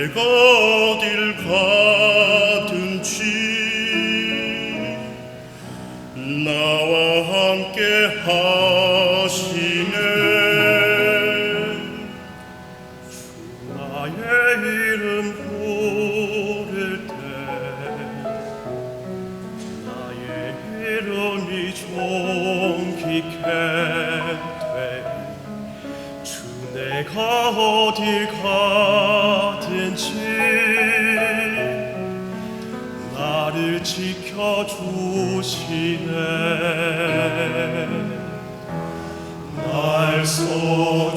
내가 어딜 가든지 나와 함께 하시네. 나의 이름 부를 때 나의 이름이 존귀케 돼주 내가 어딜 가 나를 지켜주시네. 날 써주소서.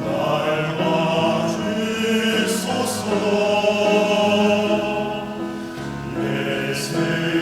날 봐주소서. 내 생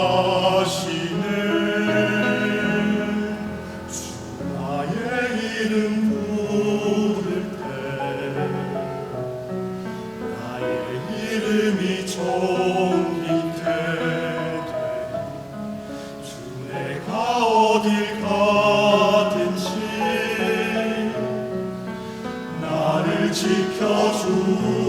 어딜 가든지 나를 지켜주시네